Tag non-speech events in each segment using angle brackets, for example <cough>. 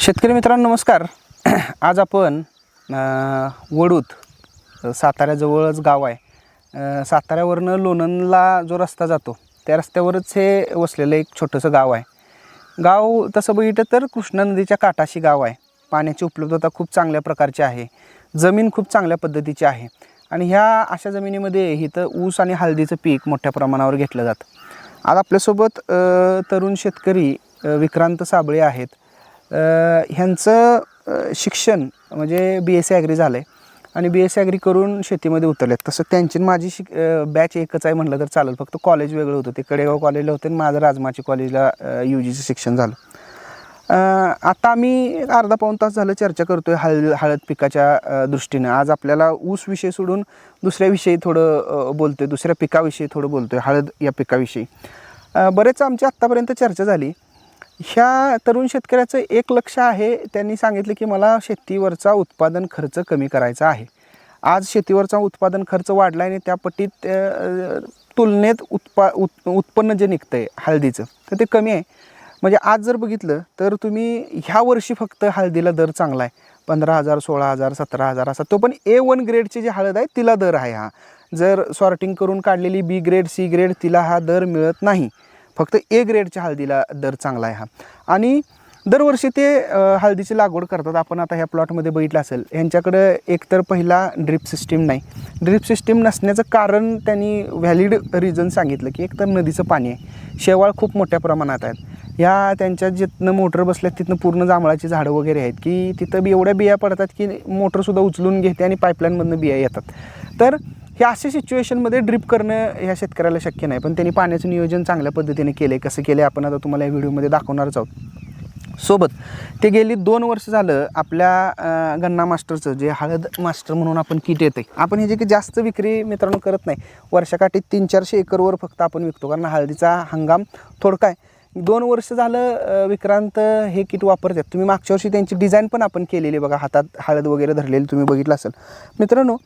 शेतकरी मित्रांनो नमस्कार. <clears throat> आज आपण वडूत साताऱ्याजवळच गाव आहे. साताऱ्यावरनं लोणंदला जो रस्ता जातो त्या रस्त्यावरच हे वसलेलं एक छोटंसं गाव आहे. गाव तसं बघितलं तर कृष्णा नदीच्या काठाशी गाव आहे. पाण्याची उपलब्धता खूप चांगल्या प्रकारची आहे. जमीन खूप चांगल्या पद्धतीची आहे. आणि ह्या अशा जमिनीमध्ये इथं ऊस आणि हळदीचं पीक मोठ्या प्रमाणावर घेतलं जातं. आज आपल्यासोबत तरुण शेतकरी विक्रांत साबळे आहेत. ह्यांचं शिक्षण म्हणजे बी एस सी ॲग्री झालं आहे आणि बी एस सी ॲग्री करून शेतीमध्ये उतरलेत. तसं त्यांची आणि माझी शिक बॅच एकच आहे म्हटलं तर चालेल. फक्त कॉलेज वेगळं होतं. ते कडेगाव कॉलेजला होते आणि माझं राजमाची कॉलेजला यू जीचं शिक्षण झालं. आता आम्ही एक अर्धा पाऊण तास झालं चर्चा करतोय हळद हळद पिकाच्या दृष्टीनं. आज आपल्याला ऊस विषय सोडून दुसऱ्याविषयी थोडं बोलतोय. दुसऱ्या पिकाविषयी थोडं बोलतोय हळद या पिकाविषयी. बरेच आमची आत्तापर्यंत चर्चा झाली. ह्या तरुण शेतकऱ्याचं एक लक्ष आहे त्यांनी सांगितलं की मला शेतीवरचा उत्पादन खर्च कमी करायचा आहे. आज शेतीवरचा उत्पादन खर्च वाढला आणि त्या पटीत तुलनेत उत्पा उत् उत्पन्न जे निघतं आहे हळदीचं तर ते कमी आहे. म्हणजे आज जर बघितलं तर तुम्ही ह्या वर्षी फक्त हळदीला दर चांगला आहे. पंधरा हजार सोळा हजार सतरा हजार असा. तो पण ए वन ग्रेडची जी हळद आहे तिला दर आहे हा. जर सॉर्टिंग करून काढलेली बी ग्रेड सी ग्रेड तिला हा दर मिळत नाही. फक्त ए ग्रेडच्या हळदीला दर चांगला आहे हा. आणि दरवर्षी ते हळदीची लागवड करतात. आपण आता ह्या प्लॉटमध्ये बघितलं असेल ह्यांच्याकडं एकतर पहिला ड्रिप सिस्टीम नाही. ड्रिप सिस्टीम नसण्याचं कारण त्यांनी व्हॅलिड रिझन सांगितलं की एकतर नदीचं पाणी आहे. शेवाळ खूप मोठ्या प्रमाणात आहेत. ह्या त्यांच्या जिथनं मोटर बसल्यात तिथनं पूर्ण जांभळाची झाडं वगैरे आहेत की तिथं बी एवढ्या बिया पडतात की मोटरसुद्धा उचलून घेते आणि पाईपलाईनमधनं बिया येतात. तर हे अशा सिच्युएशनमध्ये ड्रिप करणं ह्या शेतकऱ्याला शक्य नाही. पण त्यांनी पाण्याचं नियोजन चांगल्या पद्धतीने केलं आहे कसं केलं आपण आता तुम्हाला या व्हिडिओमध्ये दाखवणारच आहोत. सोबत ते गेली दोन वर्ष झालं आपल्या गन्ना मास्टरचं जे हळद मास्टर म्हणून आपण किट येते आपण हे जे की जास्त विक्री मित्रांनो करत नाही. वर्षाकाठी तीन चारशे एकरवर फक्त आपण विकतो. कारण हळदीचा हंगाम थोडका आहे. दोन वर्ष झालं विक्रांत हे किट वापरतात. तुम्ही मागच्या वर्षी त्यांची डिझाईन पण आपण केलेली बघा. हातात हळद वगैरे धरलेली तुम्ही बघितलं असेल. मित्रांनो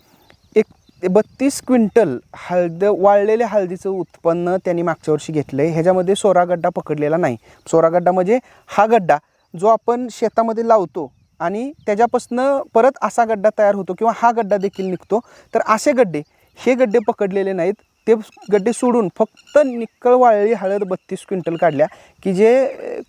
एक बत्तीस क्विंटल हळद वाळलेल्या हळदीचं उत्पन्न त्यांनी मागच्या वर्षी घेतलं आहे ह्याच्यामध्ये सोरा गड्डा पकडलेला नाही. सोरा गड्डा म्हणजे हा गड्डा जो आपण शेतामध्ये लावतो आणि त्याच्यापासनं परत असा गड्डा तयार होतो किंवा हा गड्डा देखील निघतो. तर असे गड्डे हे गड्डे पकडलेले नाहीत. ते गड्डे सोडून फक्त निक्कळ वाळली हळद बत्तीस क्विंटल काढल्या की जे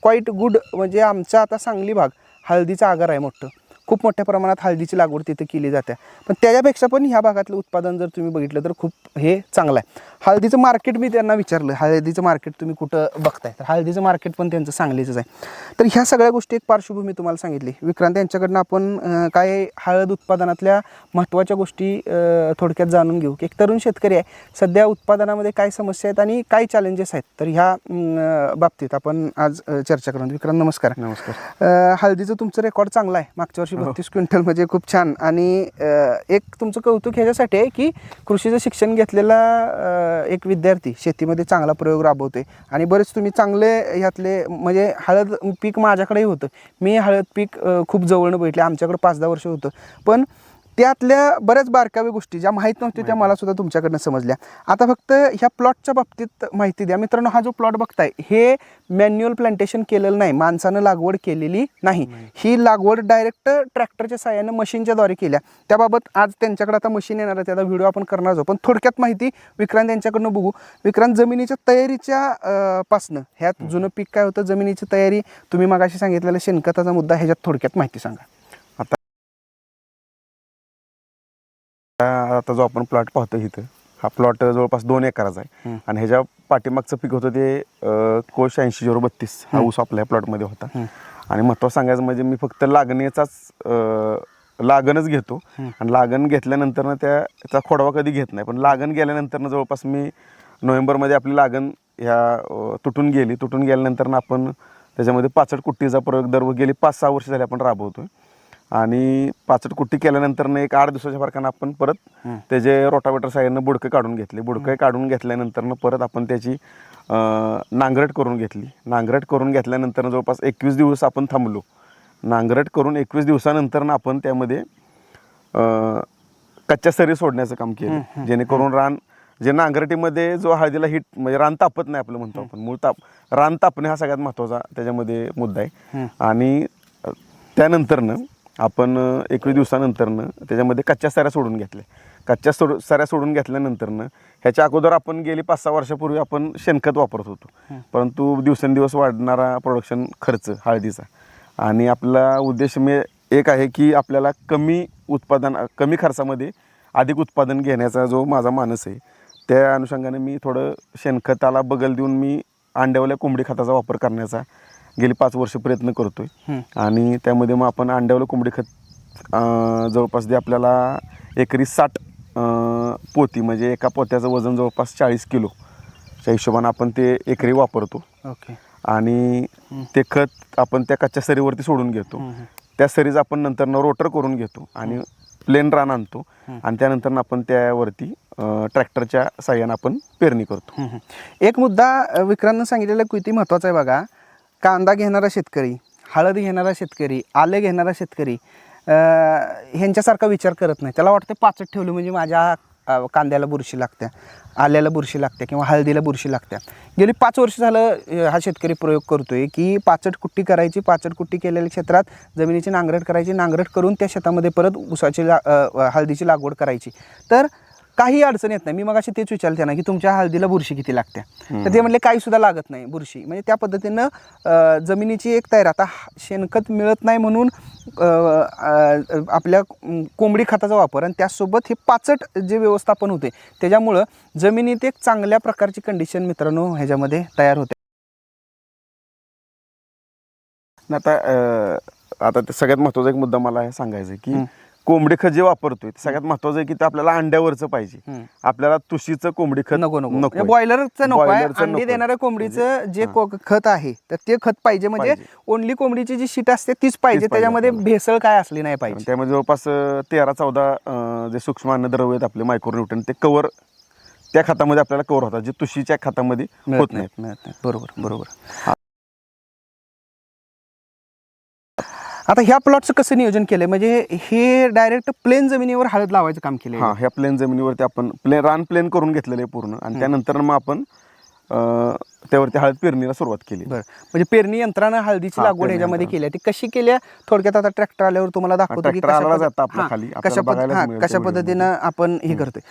क्वाईट गुड म्हणजे आमचा आता सांगली भाग हळदीचा आगार आहे मोठं. खूप मोठ्या प्रमाणात हळदीची लागवड तिथे केली जाते. पण त्याच्यापेक्षा पण ह्या भागातलं उत्पादन जर तुम्ही बघितलं तर खूप हे चांगलं आहे. हळदीचं मार्केट मी त्यांना विचारलं हळदीचं मार्केट तुम्ही कुठं बघताय? तर हळदीचं मार्केट पण त्यांचं सांगलीचंच आहे. तर ह्या सगळ्या गोष्टी एक पार्श्वभूमी तुम्हाला सांगितली. विक्रांत यांच्याकडनं आपण काय हळद उत्पादनातल्या महत्त्वाच्या गोष्टी थोडक्यात जाणून घेऊ की एक तरुण शेतकरी आहे. सध्या उत्पादनामध्ये काय समस्या आहेत आणि काय चॅलेंजेस आहेत? तर ह्या बाबतीत आपण आज चर्चा करू विक्रांत नमस्कार. नमस्कार. हळदीचं तुमचं रेकॉर्ड चांगला आहे. मागच्या वर्षी हो. बत्तीस क्विंटल म्हणजे खूप छान. आणि एक तुमचं कौतुक ह्याच्यासाठी आहे की कृषीचं शिक्षण घेतलेला एक विद्यार्थी शेतीमध्ये चांगला प्रयोग राबवतोय. आणि बरेच तुम्ही चांगले ह्यातले म्हणजे हळद पीक माझ्याकडेही होतं. मी हळद पीक खूप जवळनं बघितले आमच्याकडे पाच दहा वर्ष होतं. पण त्यातल्या बऱ्याच बारकाव्या गोष्टी ज्या माहीत नव्हत्या त्या मला सुद्धा तुमच्याकडनं समजल्या. आता फक्त ह्या प्लॉटच्या बाबतीत माहिती द्या. मित्रांनो हा जो प्लॉट बघताय हे मॅन्युअल प्लांटेशन केलेलं नाही. माणसानं लागवड केलेली नाही. ही लागवड डायरेक्ट ट्रॅक्टरच्या साह्यानं मशीनच्याद्वारे केल्या. त्याबाबत आज त्यांच्याकडे आता मशीन येणार आहे. त्याचा व्हिडिओ आपण करणार आहोत. पण थोडक्यात माहिती विक्रांत यांच्याकडनं बघू. विक्रांत जमिनीच्या तयारीच्या पासनं ह्यात जुनं पीक काय होतं? जमिनीची तयारी तुम्ही मगाशी सांगितलेला शेणखताचा मुद्दा ह्याच्यात थोडक्यात माहिती सांगा. आता जो आपण प्लॉट पाहतो इथं हा प्लॉट जवळपास दोन एकराचा आहे. आणि ह्याच्या पाठीमागचं पीक होतं ते अं, कोश ऐंशी झिरो बत्तीस हा ऊस आपल्या प्लॉटमध्ये होता. आणि महत्त्वाचं सांगायचं म्हणजे मी फक्त लागणीचाच अं, लागणच घेतो. आणि लागण घेतल्यानंतर ना त्या त्याचा खोडवा कधी घेत नाही. पण लागण गेल्यानंतर ना जवळपास मी नोव्हेंबरमध्ये आपली लागण ह्या अं, तुटून गेली. तुटून गेल्यानंतर ना आपण त्याच्यामध्ये पाचट कुट्टीचा प्रयोग दर गेली पाच सहा वर्ष झाली आपण राबवतोय. आणि पाचट कुट्टी केल्यानंतर एक आठ दिवसाच्या फरकानं आपण परत. त्याचे रोटावेटर साह्यानं बुडकं काढून घेतले. बुडकं काढून घेतल्यानंतर परत आपण त्याची नांगरट करून घेतली. नांगरट करून घेतल्यानंतर जवळपास एकवीस दिवस आपण थांबलो. नांगरट करून एकवीस दिवसानंतर आपण त्यामध्ये कच्च्या सरी सोडण्याचं काम केलं. जेणेकरून रान जे नांगरटीमध्ये जो हळदीला हिट म्हणजे रान तापत नाही आपलं म्हणतो आपण. मूळ ताप रान तापणे हा सगळ्यात महत्त्वाचा त्याच्यामध्ये मुद्दा आहे. आणि त्यानंतरनं आपण एकवीस दिवसानंतरनं त्याच्यामध्ये कच्च्या साऱ्या सोडून घेतल्या. कच्च्या सोड साऱ्या सोडून घेतल्यानंतरनं ह्याच्या अगोदर आपण गेली पाच सहा वर्षापूर्वी आपण शेणखत वापरत होतो. परंतु दिवसेंदिवस वाढणारा प्रोडक्शन खर्च हळदीचा. आणि आपला उद्देश मे एक आहे की आपल्याला कमी उत्पादन कमी खर्चामध्ये अधिक उत्पादन घेण्याचा जो माझा मानस आहे त्या अनुषंगाने मी थोडं शेणखताला बगल देऊन मी अंड्यावल्या कोंबडी खताचा वापर करण्याचा गेली पाच वर्ष प्रयत्न करतोय. आणि त्यामध्ये मग आपण अंड्यावलं कोंबडी खत जवळपास जे आपल्याला एकरी साठ पोती म्हणजे एका पोत्याचं वजन जवळपास चाळीस किलोच्या हिशोबानं आपण ते एकरी वापरतो. ओके. आणि ते खत आपण त्या कच्च्या सरीवरती सोडून घेतो. त्या सरीज आपण नंतर रोटर करून घेतो आणि प्लेन रान आणतो. आणि त्यानंतर आपण त्यावरती ट्रॅक्टरच्या साह्यानं आपण पेरणी करतो. एक मुद्दा विक्रांतनं सांगितलेला किती महत्त्वाचा आहे बघा. कांदा घेणारा शेतकरी हळद घेणारा शेतकरी आले घेणारा शेतकरी ह्यांच्यासारखा विचार करत नाही. त्याला वाटतं पाचट ठेवलं म्हणजे माझ्या कांद्याला बुरशी लागत्या आल्याला बुरशी लागते किंवा हळदीला बुरशी लागत्या. गेली पाच वर्ष झालं हा शेतकरी प्रयोग करतोय की पाचट कुट्टी करायची पाचट कुट्टी केलेल्या क्षेत्रात जमिनीची नांगरट करायची नांगरट करून त्या शेतामध्ये परत ऊसाची ला हळदीची लागवड करायची. तर काही अडचण येत नाही. मी मग तेच विचारलं त्यांना की तुमच्या हळदीला बुरशी किती लागते? तर ते म्हणले काही सुद्धा लागत नाही बुरशी. म्हणजे त्या पद्धतीनं जमिनीची एक तयार. आता शेणखत मिळत नाही म्हणून आपल्या कोंबडी खताचा वापर आणि त्यासोबत हे पाचट जे व्यवस्थापन होते त्याच्यामुळं जमिनीत एक चांगल्या प्रकारची कंडिशन मित्रांनो ह्याच्यामध्ये तयार होते. आता आता सगळ्यात महत्त्वाचा एक मुद्दा मला हे सांगायचा. की कोंबडी खत जे वापरतोय ते सगळ्यात महत्त्वाचं आहे की ते आपल्याला अंड्यावरचं पाहिजे. आपल्याला तुशीचं कोंबडी खत नको नको म्हणजे. बॉयलरचं नको आहे बॉयलरचं अंडी. देणाऱ्या कोंबडीचं जे हां. को- खत आहे तर ते खत पाहिजे म्हणजे. ओनली कोंबडीची जी शीट असते तीच पाहिजे त्याच्यामध्ये आपल्याला. भेसळ काय असली नाही आणि पाहिजे त्यामध्ये जवळपास अं, तेरा चौदा अं, जे सूक्ष्म अन्नद्रव्य आहेत आपले मायक्रोन्यूटन ते कवर त्या खतामध्ये आपल्याला कवर होतात जे तुशीच्या खतामध्ये होत नाहीत बरोबर बरोबर आता ह्या प्लॉटचं कसं नियोजन केलंय म्हणजे हे डायरेक्ट प्लेन जमिनीवर हळद लावायचं काम केलंय हा ह्या प्लेन जमिनीवरती आपण प्लेन रान प्लेन करून घेतलेलं आहे पूर्ण आणि त्यानंतर मग आपण अं, त्यावरती हळद पेरणीला सुरुवात केली बरं म्हणजे पेरणी यंत्रानं हळदीची लागवड ह्याच्यामध्ये. केली आहे ती कशी केली आहे? थोडक्यात आता ट्रॅक्टर आल्यावर तुम्हाला दाखवतो की कशा आला पद्ध- जातं आपल्या हा, खाली. कशा आपल्याला पद्ध- बघायलाच हा, मिळेल कशा त्या व्हिडिओमध्ये. पद्धतीनं आपण हे. करतोय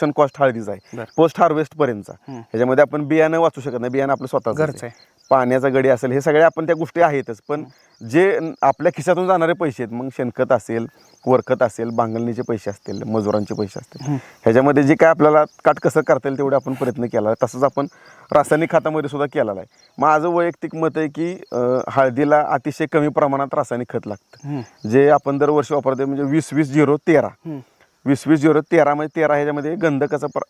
प्रोडक्शन कॉस्ट हळदीचा आहे. बरं. पोस्ट हार्वेस्ट पर्यंतचा. ह्याच्यामध्ये आपण बियाणं वाचू शकत नाही बियाणं आपलं स्वतःच घरचं आहे. पाण्याचा गडी असेल हे सगळे आपण त्या गोष्टी आहेतच. पण जे न- आपल्या खिशातून जाणारे पैसे आहेत मग शेणखत असेल वरखत असेल बांगलणीचे पैसे असतील मजुरांचे पैसे असतील. ह्याच्यामध्ये जे काय आपल्याला काटकसर करता येईल तेवढे आपण प्रयत्न केला. आहे तसंच आपण रासायनिक खतामध्ये सुद्धा केलेला आहे. माझं वैयक्तिक मत आहे की अं, हळदीला अतिशय कमी प्रमाणात रासायनिक खत लागतं. जे आपण दरवर्षी वापरतो म्हणजे वीस वीस झिरो तेरा. वीस वीस झिरो तेरा म्हणजे तेरा ह्याच्यामध्ये गंधकाचा प्र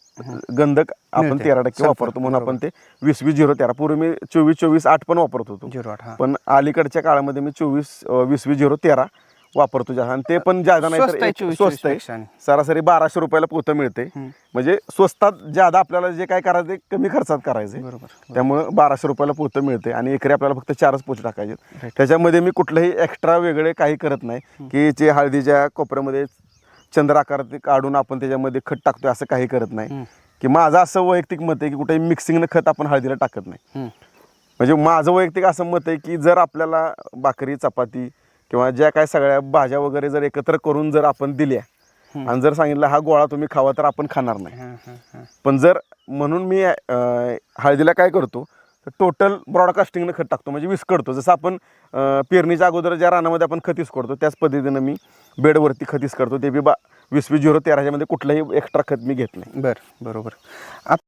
गंधक आपण. तेरा टक्के वापरतो म्हणून आपण ते वीस वीस झिरो तेरा. पूर्वी मी चोवीस चोवीस आठ पण वापरत होतो. झिरो आठ पण अलीकडच्या काळामध्ये मी चोवीस वीस वीस झिरो तेरा वापरतो जास्त. आणि ते पण ज्यादा नाही स्वस्त आहे तर एक- 24 स्वस्त पेक्षा आहे. आणि. सरासरी बाराशे रुपयाला पोतं मिळते. म्हणजे स्वस्तात ज्यादा आपल्याला जे काय करायचं ते कमी खर्चात करायचं बरोबर त्यामुळं बाराशे रुपयाला पोतं मिळते. आणि एकरी आपल्याला फक्त चारच पोते टाकायचे त्याच्यामध्ये मी कुठलंही एक्स्ट्रा वेगळे काही करत नाही. की जे हळदीच्या कोपऱ्यामध्ये चंद्र आकार ते काढून आपण त्याच्यामध्ये खत टाकतोय असं काही करत नाही. की माझं असं वैयक्तिक मत आहे की कुठेही मिक्सिंगनं खत आपण हळदीला टाकत नाही. म्हणजे माझं वैयक्तिक असं मत आहे की जर आपल्याला भाकरी चपाती किंवा ज्या काय सगळ्या भाज्या वगैरे जर एकत्र करून जर आपण दिल्या. आणि जर सांगितलं हा गोळा तुम्ही खावा तर आपण खाणार नाही पण जर म्हणून मी हळदीला काय करतो तर टोटल ब्रॉडकास्टिंगनं खत टाकतो. म्हणजे विस्कडतो जसं आपण पेरणीच्या अगोदर ज्या रानामध्ये आपण खतीस करतो त्याच पद्धतीनं मी बेडवरती खतीस करतो. ते बी बा वीस वीस झिरो तेरा ह्याच्यामध्ये कुठलंही एक्स्ट्रा खत मी घेत नाही. बर बरोबर. आत-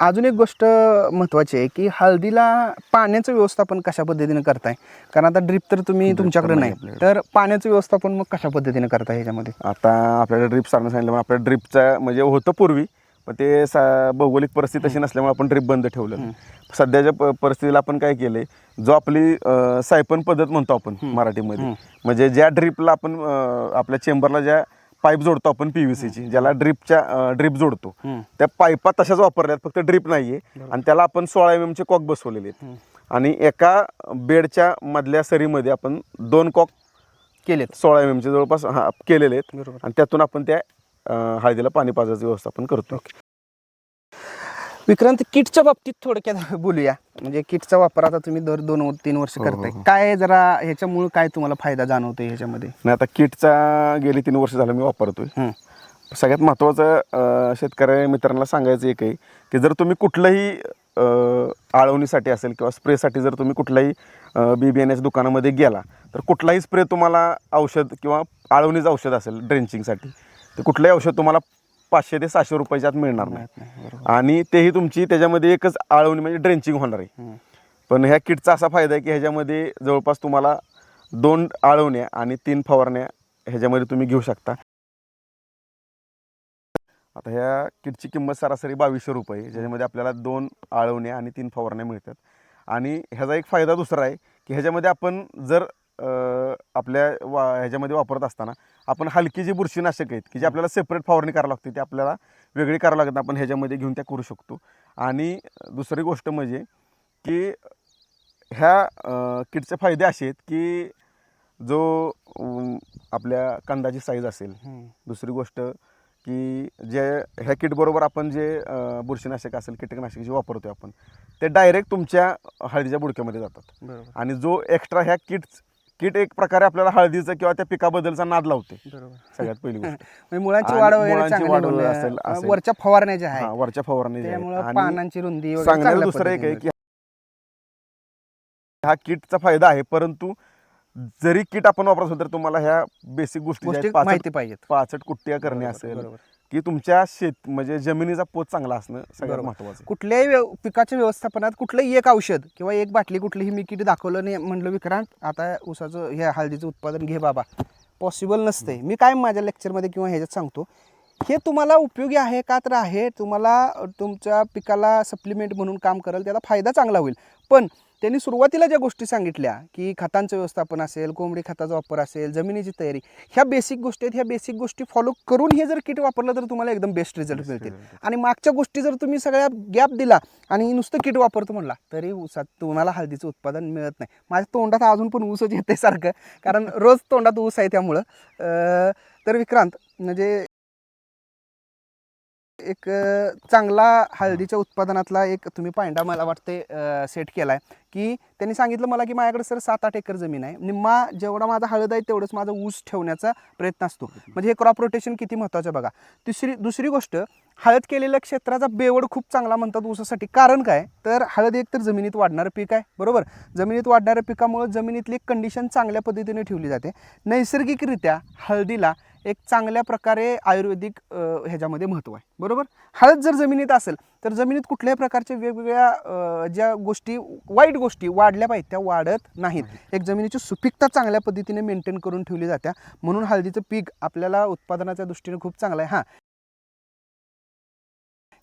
अजून एक गोष्ट महत्वाची आहे की हळदीला पाण्याचं व्यवस्थापन कशा पद्धतीने करताय? कारण आता ड्रिप तर तुम्ही तुमच्याकडे नाही. तर पाण्याचं व्यवस्थापन मग कशा पद्धतीने करताय ह्याच्यामध्ये? आता आपल्याला ड्रिप सारणं सांगितलं पण आपल्या ड्रिपचा म्हणजे होतं पूर्वी पण ते सा भौगोलिक परिस्थिती तशी नसल्यामुळे आपण ड्रिप बंद ठेवलं सध्याच्या प- परिस्थितीला आपण काय केलंय जो आपली अं, सायपन पद्धत म्हणतो आपण मराठीमध्ये. म्हणजे ज्या ड्रिपला आपण अं, आपल्या चेंबरला ज्या पाईप जोडतो आपण पीव्हीसीची ज्याला ड्रिपच्या ड्रिप जोडतो. त्या पाईपा तशाच वापरल्यात फक्त ड्रिप नाहीये. आणि त्याला आपण सोळा एम चे कॉक बसवलेले आहेत. आणि एका बेडच्या मधल्या सरीमध्ये आपण दोन कॉक केलेत. सोळा एम चे जवळपास हा केलेले आहेत. बरोबर. आणि त्यातून आपण त्या हळदीला पाणी पाजायचं व्यवस्थापन करतो विक्रांत किटच्या बाबतीत थोडक्यात <laughs> बोलूया. म्हणजे किटचा वापर आता तुम्ही दर दोन तीन वर्ष हो, हो, करताय. हो. काय जरा ह्याच्यामुळे काय तुम्हाला फायदा जाणवतोय ह्याच्यामध्ये? आणि आता किटचा गेली तीन वर्ष झालं मी वापरतोय. सगळ्यात महत्त्वाचं अं, शेतकरी मित्रांना सांगायचं एक आहे की जर तुम्ही कुठलंही आळवणीसाठी असेल किंवा स्प्रेसाठी जर तुम्ही कुठल्याही बी बी एन एस दुकानामध्ये गेला तर कुठलाही स्प्रे तुम्हाला औषध किंवा आळवणीचं औषध असेल ड्रेंचिंगसाठी तर कुठलंही औषध तुम्हाला पाचशे ते सहाशे रुपयाच्या आत मिळणार नाही. माहीत नाही, बरोबर. आणि तेही तुमची त्याच्यामध्ये एकच आळवणी म्हणजे ड्रेंचिंग होणार आहे. हम्म. पण ह्या किटचा असा फायदा आहे की ह्याच्यामध्ये जवळपास तुम्हाला दोन आळवण्या आणि तीन फवारण्या ह्याच्यामध्ये तुम्ही घेऊ शकता. आता ह्या किटची किंमत सरासरी बावीसशे रुपये आहे, ज्याच्यामध्ये आपल्याला दोन आळवण्या आणि तीन फवारण्या मिळतात. आणि ह्याचा एक फायदा दुसरा आहे की ह्याच्यामध्ये आपण जर आपल्या वा ह्याच्यामध्ये वापरत असताना आपण हलकी जी बुरशीनाशक आहेत की जे आपल्याला सेपरेट फवारणी करावी लागते ते आपल्याला वेगळी करावं लागत नाही. आपण ह्याच्यामध्ये घेऊन त्या करू शकतो आणि दुसरी गोष्ट म्हणजे की ह्या किटचे फायदे असे आहेत की जो आपल्या कंदाची साईज असेल. दुसरी गोष्ट की जे ह्या किटबरोबर आपण जे बुरशीनाशक असेल कीटकनाशक जे वापरतोय आपण ते डायरेक्ट तुमच्या हळदीच्या बुडक्यामध्ये जातात आणि जो एक्स्ट्रा ह्या किट किट एक प्रकारे आपल्याला हळदीचं किंवा त्या पिकाबद्दलचा नाद लावते बरोबर सगळ्यात पहिली गोष्ट <laughs> म्हणजे मुळांची आणि वाढ वगैरे मुळांची चांगली वाढ होणं, असेल-. वरच्या फवारण्या ज्या आहेत हा वरच्या फवारणी. त्यामुळं आणि पानांची रुंदी वगैरे सांगण्याचं चांगल्या दुसरं एक आहे पद्धतीने की हा किटचा फायदा आहे परंतु जरी किट आपण वापरत असेल तर तुम्हाला ह्या बेसिक गोष्टी ज्या गोष्टी आहेत, पाचट माहिती पाहिजेत पाचट कुट्ट्या करणे बरोबर, असेल बरोबर. की तुमच्या शेत म्हणजे जमिनीचा पोत चांगला असणं सगळ्यात बरोबर. महत्वाचं आहे. कुठल्याही व्यव- पिकाच्या व्यवस्थापनात कुठलंही एक औषध किंवा एक बाटली कुठलीही मी किती दाखवलं नाही म्हणलं विक्रांत आता ऊसाचं हे हळदीचं उत्पादन घे बाबा पॉसिबल नसते मी काय माझ्या लेक्चरमध्ये किंवा ह्याच्यात सांगतो हे तुम्हाला उपयोगी आहे का तर आहे तुम्हाला अ, तुमच्या पिकाला सप्लिमेंट म्हणून काम करेल त्याचा फायदा चांगला होईल पण त्यांनी सुरुवातीला ज्या गोष्टी सांगितल्या की खतांचं व्यवस्थापन असेल कोंबडी खताचा वापर असेल जमिनीची तयारी ह्या बेसिक गोष्टी आहेत ह्या बेसिक गोष्टी फॉलो करून हे जर किट वापरलं तर तुम्हाला एकदम बेस्ट रिझल्ट मिळतील. आणि मागच्या गोष्टी जर तुम्ही सगळ्या गॅप दिला आणि नुसतं किट वापरतो म्हणला तरी ऊसात तुम्हाला हळदीचं उत्पादन मिळत नाही. माझ्या तोंडात अजून पण ऊसच येते सारखं कारण रोज तोंडात ऊस आहे त्यामुळं. तर विक्रांत म्हणजे एक चांगला हळदीच्या उत्पादनातला एक तुम्ही पायंडा मला वाटते सेट केला आहे की त्यांनी सांगितलं मला की माझ्याकडे सर सात आठ एकर जमीन आहे. निम्मा जेवढा माझा हळद आहे तेवढंच माझा ऊस ठेवण्याचा प्रयत्न असतो. म्हणजे हे क्रॉप रोटेशन किती महत्त्वाचं बघा. तिसरी दुसरी गोष्ट हळद केलेल्या क्षेत्राचा बेवड खूप चांगला म्हणतात ऊसासाठी. कारण काय? तर हळद एक तर जमिनीत वाढणारं पीक आहे बरोबर? जमिनीत वाढणाऱ्या पिकामुळे जमिनीतली कंडिशन चांगल्या पद्धतीने ठेवली जाते. नैसर्गिकरित्या हळदीला एक चांगल्या प्रकारे आयुर्वेदिक ह्याच्यामध्ये महत्त्व आहे. बरोबर? हळद जर जमिनीत असेल तर जमिनीत कुठल्याही प्रकारच्या वेगवेगळ्या ज्या गोष्टी वाईट गोष्टी वाढल्या पाहिजेत त्या वाढत नाहीत. एक जमिनीची सुपीकता चांगल्या पद्धतीने मेंटेन करून ठेवली जाते म्हणून हळदीचं पीक आपल्याला उत्पादनाच्या दृष्टीने खूप चांगलं आहे. हां.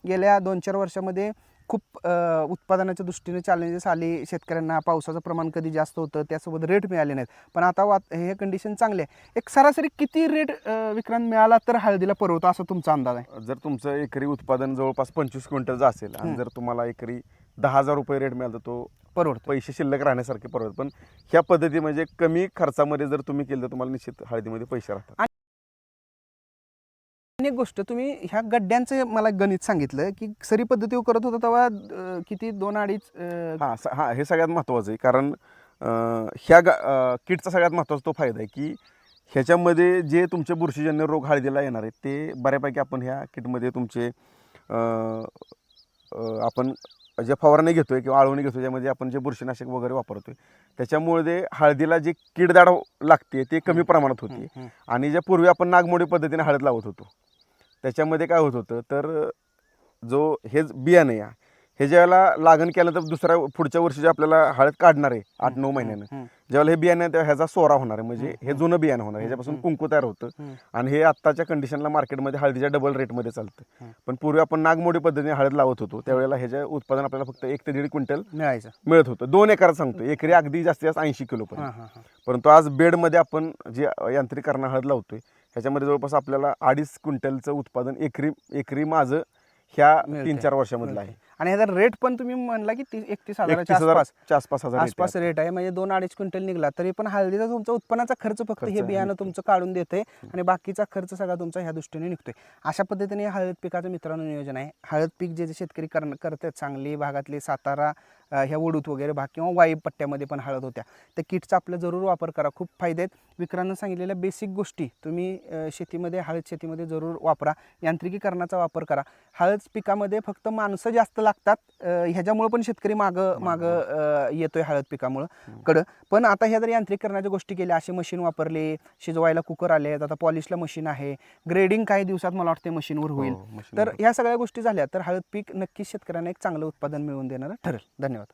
गेल्या दोन चार वर्षामध्ये खूप उत्पादनाच्या दृष्टीने चॅलेंजेस आली. शेतकऱ्यांना पावसाचं प्रमाण कधी जास्त होतं त्यासोबत रेट मिळाले नाहीत. पण आता वात हे कंडिशन चांगले आहे. एक सरासरी किती रेट विक्रांत मिळाला तर हळदीला परवतो असा तुमचा अंदाज आहे? जर तुमचं एकरी उत्पादन जवळपास पंचवीस क्विंटलचं असेल आणि. जर तुम्हाला एकरी दहा हजार रुपये रेट मिळाला तर तो परवडतो. पैसे शिल्लक राहण्यासारखे परवडत पण ह्या पद्धती म्हणजे कमी खर्चामध्ये जर तुम्ही केलं तर तुम्हाला निश्चित हळदीमध्ये पैसे राहतात. आणि एक गोष्ट तुम्ही ह्या गड्ड्यांचं मला गणित सांगितलं की सरी पद्धतीवर करत होता तेव्हा अं, किती? दोन अडीच अं, हां स- हां हे सगळ्यात महत्त्वाचं आहे. कारण अं, ह्या गा अं, किटचा सगळ्यात महत्त्वाचा तो फायदा आहे की ह्याच्यामध्ये जे तुमचे बुरशीजन्य रोग हळदीला येणार आहेत ते बऱ्यापैकी आपण ह्या किटमध्ये तुमचे अं, अं, आपण जे फवारणी घेतोय किंवा आळवणी घेतोय त्यामध्ये आपण जे बुरशीनाशक वगैरे वापरतोय त्याच्यामुळे ते हळदीला जी कीडदाड लागते ते कमी प्रमाणात होते. हं, हं. आणि ज्या पूर्वी आपण नागमोडी पद्धतीने हळद लावत होतो. त्याच्यामध्ये काय होत होतं तर जो हे बियाणं या. हे ज्यावेळेला लागण केल्यानंतर दुसऱ्या पुढच्या वर्षी जे आपल्याला हळद काढणार आहे आठ नऊ महिन्यानं ज्यावेळेला हे बियाणं तेव्हा ह्याचा सोरा होणार आहे. म्हणजे हे जुनं बियाणं होणार. आहे ह्याच्यापासून. कुंकू तयार होतं. आणि हे आत्ताच्या कंडिशनला मार्केटमध्ये हळदीच्या डबल रेटमध्ये चालतं. पण पूर्वी आपण नागमोडी पद्धतीने हळद लावत होतो. त्यावेळेला ह्याच्या उत्पादन आपल्याला फक्त एक ते दीड क्विंटल मिळायचं. मिळत होतं. दोन एकरात सांगतो. एकरी अगदी जास्तीत जास्त ऐंशी किलो हां परंतु आज बेडमध्ये आपण जे यांत्रिकरण हळद लावतोय ह्याच्यामध्ये जवळपास आपल्याला अडीच क्विंटलचं उत्पादन एकरी एकरी माझं ह्या मिळतंय. तीन चार वर्षामधलं आहे आणि ह्याचा रेट पण तुम्ही म्हणला की तीस एकतीस हजाराच्या आसपास हजार आसपास. हजार आसपास रेट आहे. म्हणजे दोन अडीच क्विंटल निघला तरी पण हळदीचा तुमचा उत्पन्नाचा खर्च फक्त हे बियाणं. तुमचं काढून देते आणि बाकीचा खर्च सगळा तुमचा ह्या दृष्टीने निघतोय. अशा पद्धतीने हळद पिकाचं मित्रांनो नियोजन आहे. हळद पीक जे जे शेतकरी कर करतात सांगली भागातले सातारा ह्या वडूत वगैरे भाग किंवा वाई पट्ट्यामध्ये पण हळद होत्या. तर किटचा आपलं जरूर वापर करा. खूप फायदे आहेत. विक्रांनं सांगितलेल्या बेसिक गोष्टी तुम्ही शेतीमध्ये हळद शेतीमध्ये जरूर वापरा. यांत्रिकीकरणाचा वापर करा. हळद पिकामध्ये फक्त माणसं जास्त लागतात. ह्याच्यामुळं पण शेतकरी मागं मागं. येतोय हळद पिकामुळं. कडं. पण आता ह्या जर यांत्रिकीकरणाच्या गोष्टी केल्या असे मशीन वापरले शिजवायला कुकर आले आता पॉलिशला मशीन आहे ग्रेडिंग काही दिवसात मला वाटते मशीनवर होईल. हो, तर. ह्या सगळ्या गोष्टी झाल्या तर हळद पीक नक्कीच शेतकऱ्यांना एक चांगलं उत्पादन मिळवून देणार ठरेल. धन्यवाद.